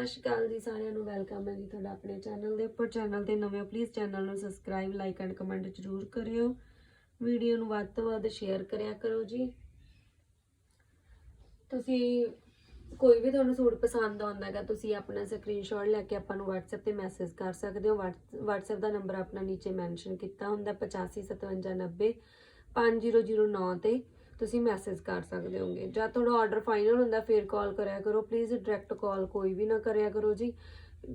ਸਤਿ ਸ਼੍ਰੀ ਅਕਾਲ ਜੀ, ਸਾਰਿਆਂ ਨੂੰ ਵੈਲਕਮ ਹੈ ਜੀ ਤੁਹਾਡਾ ਆਪਣੇ ਚੈਨਲ ਦੇ ਉੱਪਰ। ਚੈਨਲ ਤੇ ਨਵੇਂ ਪਲੀਜ਼ ਚੈਨਲ ਨੂੰ ਸਬਸਕ੍ਰਾਈਬ ਲਾਈਕ ਐਂਡ ਕਮੈਂਟ ਜ਼ਰੂਰ ਕਰਿਓ। ਵੀਡੀਓ ਨੂੰ ਵੱਧ ਤੋਂ ਵੱਧ ਸ਼ੇਅਰ ਕਰਿਆ ਕਰੋ ਜੀ। ਤੁਸੀਂ ਕੋਈ ਵੀ ਤੁਹਾਨੂੰ ਸੂਟ ਪਸੰਦ ਆਉਂਦਾ ਹੈਗਾ, ਤੁਸੀਂ ਆਪਣਾ ਸਕਰੀਨਸ਼ਾਟ ਲੈ ਕੇ ਆਪਾਂ ਨੂੰ WhatsApp ਤੇ ਮੈਸੇਜ ਕਰ ਸਕਦੇ ਹੋ। Whats- WhatsApp ਦਾ ਨੰਬਰ ਆਪਣਾ ਨੀਚੇ ਮੈਂਸ਼ਨ ਕੀਤਾ ਹੁੰਦਾ 855790 5009 ਤੇ। ਤੁਸੀਂ ਮੈਸੇਜ ਕਰ ਸਕਦੇ ਹੋਗੇ ਜਾਂ ਤੁਹਾਡਾ ਆਰਡਰ ਫਾਈਨਲ ਹੁੰਦਾ, ਫਿਰ ਕਾਲ ਕਰਿਆ ਕਰੋ। ਪਲੀਜ਼ ਡਾਇਰੈਕਟ ਕਾਲ ਕੋਈ ਵੀ ਨਾ ਕਰਿਆ ਕਰੋ ਜੀ।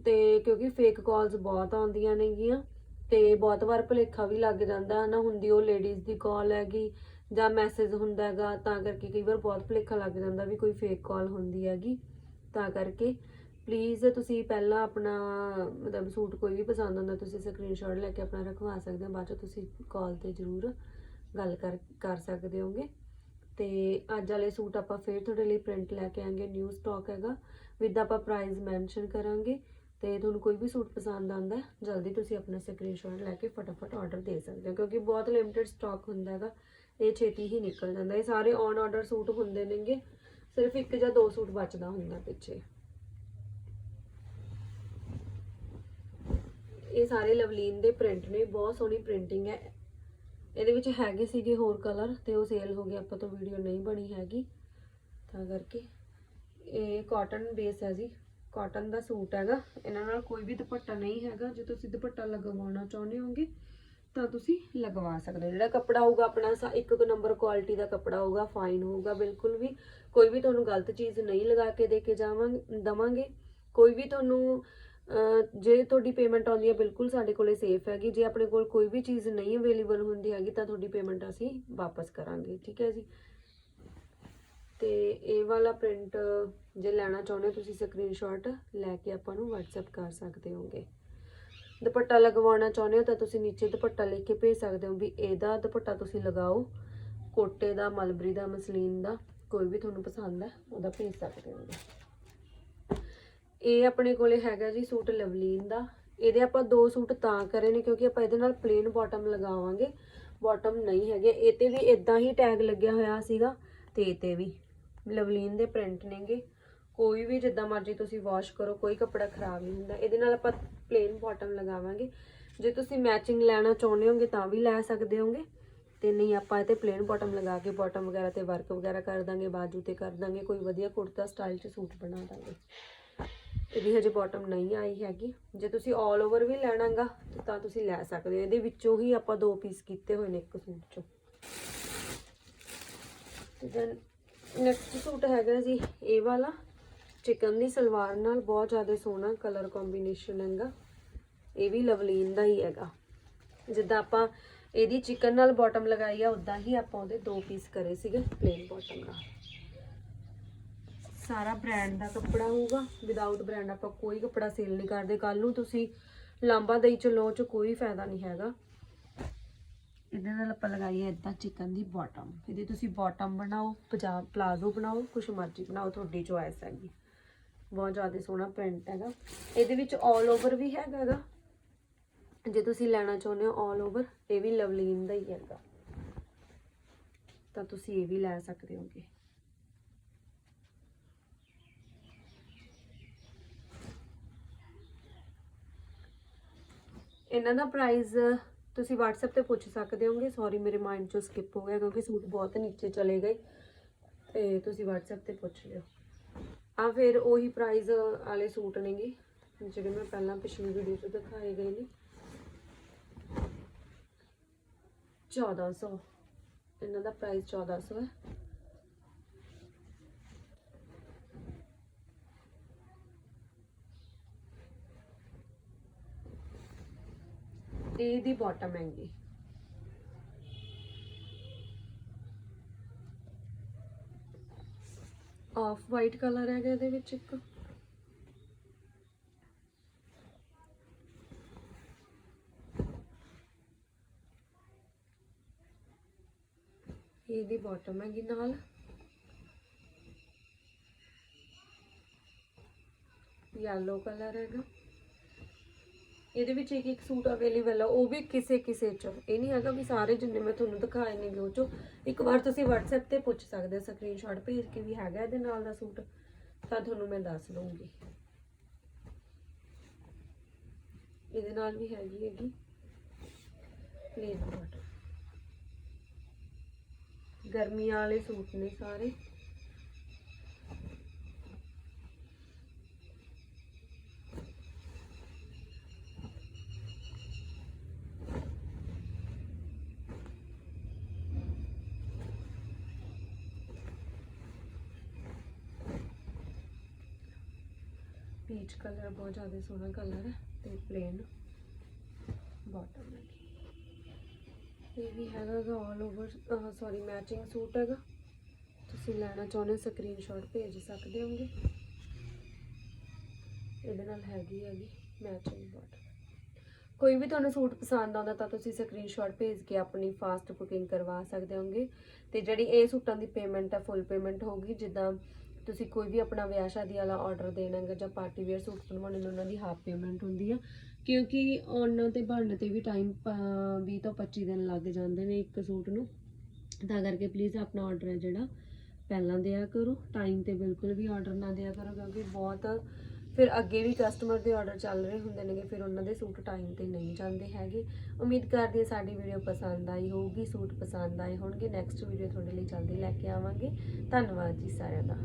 ਤੇ ਕਿਉਂਕਿ ਫੇਕ ਕਾਲਸ ਬਹੁਤ ਆਉਂਦੀਆਂ ਨੇਗੀਆਂ। ਤੇ ਬਹੁਤ ਵਾਰ ਭੁਲੇਖਾ ਵੀ ਲੱਗ ਜਾਂਦਾ ਹੈ ਨਾ ਹੁੰਦੀ ਉਹ ਲੇਡੀਜ਼ ਦੀ ਕਾਲ ਹੈਗੀ, ਜਾਂ ਮੈਸੇਜ ਹੁੰਦਾ ਹੈਗਾ, ਤਾਂ ਕਰਕੇ ਕਈ ਵਾਰ ਬਹੁਤ ਭੁਲੇਖਾ ਲੱਗ ਜਾਂਦਾ ਵੀ ਕੋਈ ਫੇਕ ਕਾਲ ਹੁੰਦੀ ਹੈਗੀ। ਤਾਂ ਕਰਕੇ ਪਲੀਜ਼ ਤੁਸੀਂ ਪਹਿਲਾਂ ਆਪਣਾ, ਮਤਲਬ ਸੂਟ ਕੋਈ ਵੀ ਪਸੰਦ ਹੁੰਦਾ ਤੁਸੀਂ ਸਕਰੀਨਸ਼ਾਟ ਲੈ ਕੇ ਆਪਣਾ ਰਖਵਾ ਸਕਦੇ ਹੋ। ਬਾਅਦ ਚ ਤੁਸੀਂ ਕਾਲ ਤੇ ਜ਼ਰੂਰ ਗੱਲ ਕਰ ਕਰ ਸਕਦੇ ਹੋਗੇ ਤੇ ਅੱਜ ਵਾਲੇ ਸੂਟ ਆਪਾਂ ਫੇਰ ਤੁਹਾਡੇ ਲਈ ਪ੍ਰਿੰਟ ਲੈ ਕੇ ਆਂਗੇ ਨਿਊ ਸਟਾਕ ਹੈਗਾ। ਵਿਦ ਆਪਾਂ ਪ੍ਰਾਈਸ ਮੈਂਸ਼ਨ ਕਰਾਂਗੇ ਤੇ ਤੁਹਾਨੂੰ ਕੋਈ ਵੀ ਸੂਟ ਪਸੰਦ ਆਂਦਾ ਜਲਦੀ ਤੁਸੀਂ ਆਪਣਾ ਸਕਰੀਨਸ਼ਾਟ ਲੈ ਕੇ ਫਟਾਫਟ ਆਰਡਰ ਦੇ ਸਕਦੇ ਹੋ, ਕਿਉਂਕਿ ਬਹੁਤ ਲਿਮਿਟਿਡ ਸਟਾਕ ਹੁੰਦਾ ਹੈਗਾ, ਇਹ ਛੇਤੀ ਹੀ ਨਿਕਲ ਜਾਂਦਾ। ਇਹ ਸਾਰੇ ਔਨ ਆਰਡਰ ਸੂਟ ਹੁੰਦੇ ਨੇਗੇ, ਸਿਰਫ ਇੱਕ ਜਾਂ ਦੋ ਸੂਟ ਬਚਦਾ ਹੁੰਦਾ ਪਿੱਛੇ। ਇਹ ਸਾਰੇ ਲਵਲੀਨ ਦੇ ਪ੍ਰਿੰਟ ਨੇ, ਬਹੁਤ ਸੋਹਣੀ ਪ੍ਰਿੰਟਿੰਗ ਹੈ। ਇਹਦੇ ਵਿੱਚ ਹੈਗੇ ਸੀਗੇ ਹੋਰ ਕਲਰ ਤੇ ਉਹ ਸੇਲ ਹੋ ਗਏ ਆਪਾਂ ਤੋਂ ਵੀਡੀਓ ਨਹੀਂ ਬਣੀ ਹੈਗੀ। ਤਾਂ ਕਰਕੇ ਇਹ ਕਾਟਨ ਬੇਸ ਹੈ ਜੀ। ਕਾਟਨ ਦਾ ਸੂਟ ਹੈਗਾ। ਇਹਨਾਂ ਨਾਲ ਕੋਈ ਵੀ ਦੁਪੱਟਾ ਨਹੀਂ ਹੈਗਾ। ਜੇ ਤੁਸੀਂ ਦੁਪੱਟਾ ਲਗਵਾਉਣਾ ਚਾਹੁੰਦੇ ਹੋਗੇ, ਤਾਂ ਤੁਸੀਂ ਲਗਵਾ ਸਕਦੇ ਹੋ। ਜਿਹੜਾ ਕੱਪੜਾ ਹੋਊਗਾ ਆਪਣਾ, ਸਾ- ਇੱਕ ਨੰਬਰ ਕੁਆਲਿਟੀ ਦਾ ਕੱਪੜਾ ਹੋਊਗਾ ਫਾਈਨ ਹੋਊਗਾ ਬਿਲਕੁਲ ਵੀ। ਕੋਈ ਵੀ ਤੁਹਾਨੂੰ ਗਲਤ ਚੀਜ਼ ਨਹੀਂ ਲਗਾ ਕੇ ਦੇ ਕੇ ਜਾਵਾਂਗੇ ਦਵਾਂਗੇ। ਕੋਈ ਵੀ ਤੁਹਾਨੂੰ ਜੇ ਤੁਹਾਡੀ ਪੇਮੈਂਟ ਆਉਂਦੀ ਹੈ ਬਿਲਕੁਲ ਸਾਡੇ ਕੋਲੇ ਸੇਫ ਹੈਗੀ। ਜੇ ਆਪਣੇ ਕੋਲ ਕੋਈ ਵੀ ਚੀਜ਼ ਨਹੀਂ ਅਵੇਲੇਬਲ ਹੁੰਦੀ ਹੈਗੀ, ਤਾਂ ਤੁਹਾਡੀ ਪੇਮੈਂਟ ਅਸੀਂ ਵਾਪਸ ਕਰਾਂਗੇ। ਠੀਕ ਹੈ ਜੀ? ਤੇ ਇਹ ਵਾਲਾ ਪ੍ਰਿੰਟ ਜੇ ਲੈਣਾ ਚਾਹੁੰਦੇ ਹੋ, ਤੁਸੀਂ ਸਕਰੀਨਸ਼ਾਟ ਲੈ ਕੇ ਆਪਾਂ ਨੂੰ WhatsApp ਕਰ ਸਕਦੇ ਹੋਗੇ। ਦੁਪੱਟਾ ਲਗਵਾਉਣਾ ਚਾਹੁੰਦੇ ਹੋ, ਤਾਂ ਤੁਸੀਂ ਨੀਚੇ ਦੁਪੱਟਾ ਲਿਖ ਕੇ ਭੇਜ ਸਕਦੇ ਹੋ ਵੀ ਇਹਦਾ ਦੁਪੱਟਾ ਤੁਸੀਂ ਲਗਾਓ। ਕੋਟੇ ਦਾ, ਮਲਬਰੀ ਦਾ, ਮਸਲੀਨ ਦਾ, ਕੋਈ ਵੀ ਤੁਹਾਨੂੰ ਪਸੰਦ ਹੈ, ਉਹਦਾ ਭੇਜ ਸਕਦੇ ਹੋ ਇਹ ਆਪਣੇ ਕੋਲੇ ਹੈਗਾ ਜੀ ਸੂਟ ਲਵਲੀਨ ਦਾ। ਇਹਦੇ ਆਪਾਂ ਦੋ ਸੂਟ ਤਾਂ ਕਰੇ ਨੇ ਕਿਉਂਕਿ ਆਪਾਂ ਇਹਦੇ ਨਾਲ ਪਲੇਨ ਬਾਟਮ ਲਗਾਵਾਂਗੇ। ਬਾਟਮ ਨਹੀਂ ਹੈਗੇ। ਇਹ ਤੇ ਵੀ ਇਦਾਂ ਹੀ ਟੈਗ ਲੱਗਿਆ ਹੋਇਆ ਸੀਗਾ ਤੇ ਇਹ ਤੇ ਵੀ ਲਵਲੀਨ ਦੇ ਪ੍ਰਿੰਟ ਨੇਗੇ। ਕੋਈ ਵੀ ਜਿੱਦਾਂ ਮਰਜ਼ੀ ਤੁਸੀਂ ਵਾਸ਼ ਕਰੋ, ਕੋਈ ਕੱਪੜਾ ਖਰਾਬ ਨਹੀਂ ਹੁੰਦਾ। ਇਹਦੇ ਨਾਲ ਆਪਾਂ ਪਲੇਨ ਬਾਟਮ ਲਗਾਵਾਂਗੇ। ਜੇ ਤੁਸੀਂ ਮੈਚਿੰਗ ਲੈਣਾ ਚਾਹੁੰਦੇ ਹੋਗੇ ਤਾਂ ਵੀ ਲੈ ਸਕਦੇ ਹੋਗੇ। ਤੇ ਨਹੀਂ ਆਪਾਂ ਇਹ ਤੇ ਪਲੇਨ ਬਾਟਮ ਲਗਾ ਕੇ ਬਾਟਮ ਵਗੈਰਾ ਤੇ ਵਰਕ ਵਗੈਰਾ ਕਰ ਦਾਂਗੇ, ਬਾਜੂ ਤੇ ਕਰ ਦਾਂਗੇ, ਕੋਈ ਵਧੀਆ ਕੁੜਤਾ ਸਟਾਈਲ 'ਚ ਸੂਟ ਬਣਾ ਦਾਂਗੇ। ਇਹਦੀ ਹਜੇ ਬਾਟਮ ਨਹੀਂ ਆਈ ਹੈਗੀ। ਜੇ ਤੁਸੀਂ 올 ਓਵਰ ਵੀ ਲੈਣਾਗਾ, ਤਾਂ ਤੁਸੀਂ ਲੈ ਸਕਦੇ ਹੋ। ਇਹਦੇ ਵਿੱਚੋਂ ਹੀ ਆਪਾਂ ਦੋ ਪੀਸ ਕੀਤੇ ਹੋਏ ਨੇ ਇੱਕ ਸੂਟ 'ਚੋਂ। ਤੇ ਦੈਨ ਨੈਕਸਟ ਸੂਟ ਹੈਗਾ ਜੀ, ਇਹ ਵਾਲਾ। ਚਿਕਨ ਦੀ ਸਲਵਾਰ ਨਾਲ ਬਹੁਤ ਜ਼ਿਆਦਾ ਸੋਹਣਾ ਕਲਰ ਕੰਬੀਨੇਸ਼ਨ ਹੈਗਾ। ਇਹ ਵੀ ਲਵਲੀਨ ਦਾ ਹੀ ਹੈਗਾ। ਜਿੱਦਾਂ ਆਪਾਂ ਇਹਦੀ ਚਿਕਨ ਨਾਲ ਬਾਟਮ ਲਗਾਈ ਆ ਉਦਾਂ ਹੀ ਆਪਾਂ ਉਹਦੇ ਦੋ ਪੀਸ ਕਰੇ ਸੀਗੇ ਪਲੇਨ ਬਾਟਮ ਨਾਲ। ਸਾਰਾ ਬ੍ਰਾਂਡ ਦਾ ਕੱਪੜਾ ਹੋਊਗਾ। ਵਿਦਆਊਟ ਬ੍ਰਾਂਡ ਆਪਾਂ ਕੋਈ ਕੱਪੜਾ ਸੇਲ ਨਹੀਂ ਕਰਦੇ। ਕੱਲ ਨੂੰ ਤੁਸੀਂ ਲਾਂਬਾ ਦਈ ਚ ਲੋ ਚ ਕੋਈ ਫਾਇਦਾ ਨਹੀਂ ਹੈਗਾ। ਇਹਦੇ ਨਾਲ ਆਪਾਂ ਲਗਾਈਏ ਇਦਾਂ ਚਿਕਨ ਦੀ ਬਾਟਮ ਇਹਦੀ ਤੁਸੀਂ ਬਾਟਮ ਬਣਾਓ ਪੰਜਾਬ ਪਲਾਜ਼ੋ ਬਣਾਓ, ਕੁਛ ਮਰਜ਼ੀ ਬਣਾਓ, ਤੁਹਾਡੀ ਚੋਇਸ ਹੈਗੀ। ਬਹੁਤ ਜ਼ਿਆਦਾ ਸੋਹਣਾ ਪ੍ਰਿੰਟ ਹੈਗਾ। ਇਹਦੇ ਵਿੱਚ 올 ਓਵਰ ਵੀ ਹੈਗਾ ਗਾ। ਜੇ ਤੁਸੀਂ ਲੈਣਾ ਚਾਹੁੰਦੇ ਹੋ 올 ਓਵਰ ਇਹ ਵੀ ਲਵਲੀਨ ਦਾ ਹੀ ਹੈਗਾ। ਤਾਂ ਤੁਸੀਂ ਇਹ ਵੀ ਲੈ ਸਕਦੇ ਹੋਗੇ। ਇਹਨਾਂ ਦਾ ਪ੍ਰਾਈਸ ਤੁਸੀਂ WhatsApp ਤੇ ਪੁੱਛ ਸਕਦੇ ਹੋਗੇ। ਸੌਰੀ ਮੇਰੇ ਮਾਈਂਡ ਚੋਂ ਸਕਿਪ ਹੋ ਗਿਆ ਕਿਉਂਕਿ ਸੂਟ ਬਹੁਤ ਨੀਚੇ ਚਲੇ ਗਏ। ਤੇ ਤੁਸੀਂ WhatsApp ਤੇ ਪੁੱਛ ਲਿਓ। ਆ ਫਿਰ ਉਹੀ ਪ੍ਰਾਈਸ ਵਾਲੇ ਸੂਟ ਨੇਗੇ, ਜਿਹੜੇ ਮੈਂ ਪਹਿਲਾਂ ਪਿਛਲੀ ਵੀਡੀਓ 'ਚ ਦਿਖਾਏ ਗਏ ਨੇ। 1400 ਇਹਨਾਂ ਦਾ ਪ੍ਰਾਈਸ 1400 ਹੈ। ਇਹ ਦੀ ਬਾਟਮ ਹੈਗੀ। ਆਫ ਵਾਈਟ ਕਲਰ ਹੈਗਾ ਇਹਦੇ ਵਿੱਚ ਇੱਕ। ਇਹਦੀ ਬਾਟਮ ਹੈਗੀ ਨਾਲ। ਯੈਲੋ ਕਲਰ ਹੈਗਾ। ਇਹਦੇ ਵਿੱਚ ਇੱਕ ਇੱਕ ਸੂਟ ਅਵੇਲੇਬਲ ਆ, ਉਹ ਵੀ ਕਿਸੇ ਕਿਸੇ ਚੋਂ। ਇਹ ਨਹੀਂ ਹੈਗਾ ਵੀ ਸਾਰੇ ਜਿੰਨੇ ਮੈਂ ਤੁਹਾਨੂੰ ਦਿਖਾਏ ਨੇ ਉਹ ਚੋਂ। ਇੱਕ ਵਾਰ ਤੁਸੀਂ WhatsApp ਤੇ ਪੁੱਛ ਸਕਦੇ ਹੋ ਸਕਰੀਨਸ਼ਾਟ ਭੇਜ ਕੇ ਵੀ ਹੈਗਾ ਇਹਦੇ ਨਾਲ ਦਾ ਸੂਟ। ਤਾਂ ਤੁਹਾਨੂੰ ਮੈਂ ਦੱਸ ਦੂੰਗੀ ਇਹਦੇ ਨਾਲ ਵੀ ਹੈਗੀ ਹੈਗੀ। ਲੇਸ ਬਾਟਮ ਗਰਮੀਆਂ ਵਾਲੇ ਸੂਟ ਨੇ ਸਾਰੇ। ਪੀਚ ਕਲਰ ਬਹੁਤ ਜ਼ਿਆਦਾ ਸੋਹਣਾ ਕਲਰ ਹੈ ਤੇ ਪਲੇਨ ਬਾਟਮ ਹੈ। ਇਹ ਵੀ ਹੈਗਾ ਗਾ all over sorry matching suit ਹੈਗਾ। ਤੁਸੀਂ ਲੈਣਾ ਚਾਹੁੰਦੇ ਸਕਰੀਨਸ਼ਾਟ ਭੇਜ ਸਕਦੇ ਹੋਗੇ। ਇਹਦੇ ਨਾਲ ਹੈਗੀ ਹੈਗੀ ਮੈਚਿੰਗ ਬਾਟਮ ਕੋਈ ਵੀ ਤੁਹਾਨੂੰ ਸੂਟ ਪਸੰਦ ਆਉਂਦਾ ਤਾਂ ਤੁਸੀਂ ਸਕਰੀਨਸ਼ਾਟ ਭੇਜ ਕੇ ਆਪਣੀ ਫਾਸਟ ਬੁਕਿੰਗ ਕਰਵਾ ਸਕਦੇ ਹੋਗੇ। ਤੇ ਜਿਹੜੀ ਇਹ ਸੂਟਾਂ ਦੀ ਪੇਮੈਂਟ ਹੈ ਫੁੱਲ ਪੇਮੈਂਟ ਹੋਗੀ ਜਿੱਦਾਂ ਤੁਸੀਂ ਕੋਈ ਵੀ ਆਪਣਾ ਵਿਆਹ ਸ਼ਾਦੀ ਵਾਲਾ ਆਰਡਰ ਦੇਣਾ ਹੈਗਾ ਜਾਂ ਪਾਰਟੀ ਵੇਅਰ ਸੂਟ ਬਣਵਾਉਣੇ ਨੇ ਉਹਨਾਂ ਦੀ ਹਾਫ ਪੇਮੈਂਟ ਹੁੰਦੀ ਆ। ਕਿਉਂਕਿ ਉਹਨਾਂ ਤੇ ਬਣਨ ਤੇ ਵੀ ਟਾਈਮ 20 ਤੋਂ 25 ਦਿਨ ਲੱਗ ਜਾਂਦੇ ਨੇ ਇੱਕ ਸੂਟ ਨੂੰ। ਤਾਂ ਕਰਕੇ ਪਲੀਜ਼ ਆਪਣਾ ਆਰਡਰ ਹੈ ਜਿਹੜਾ, ਪਹਿਲਾਂ ਦਿਆ ਕਰੋ। ਟਾਈਮ ਤੇ ਬਿਲਕੁਲ ਵੀ ਆਰਡਰ ਨਾ ਦਿਆ ਕਰੋ, ਕਿਉਂਕਿ ਬਹੁਤ ਫਿਰ ਅੱਗੇ ਵੀ ਕਸਟਮਰ ਦੇ ਆਰਡਰ ਚੱਲ ਰਹੇ ਹੁੰਦੇ ਨੇਗੇ, ਫਿਰ ਉਹਨਾਂ ਦੇ ਸੂਟ ਟਾਈਮ ਤੇ ਨਹੀਂ ਜਾਂਦੇ ਹੈਗੇ। ਉਮੀਦ ਕਰਦੀ ਹਾਂ ਸਾਡੀ ਵੀਡੀਓ ਪਸੰਦ ਆਈ ਹੋਊਗੀ ਸੂਟ ਪਸੰਦ ਆਏ ਹੋਣਗੇ। ਨੈਕਸਟ ਵੀਡੀਓ ਤੁਹਾਡੇ ਲਈ ਜਲਦੀ ਲੈ ਕੇ ਆਵਾਂਗੇ। ਧੰਨਵਾਦ ਜੀ ਸਾਰਿਆਂ ਦਾ।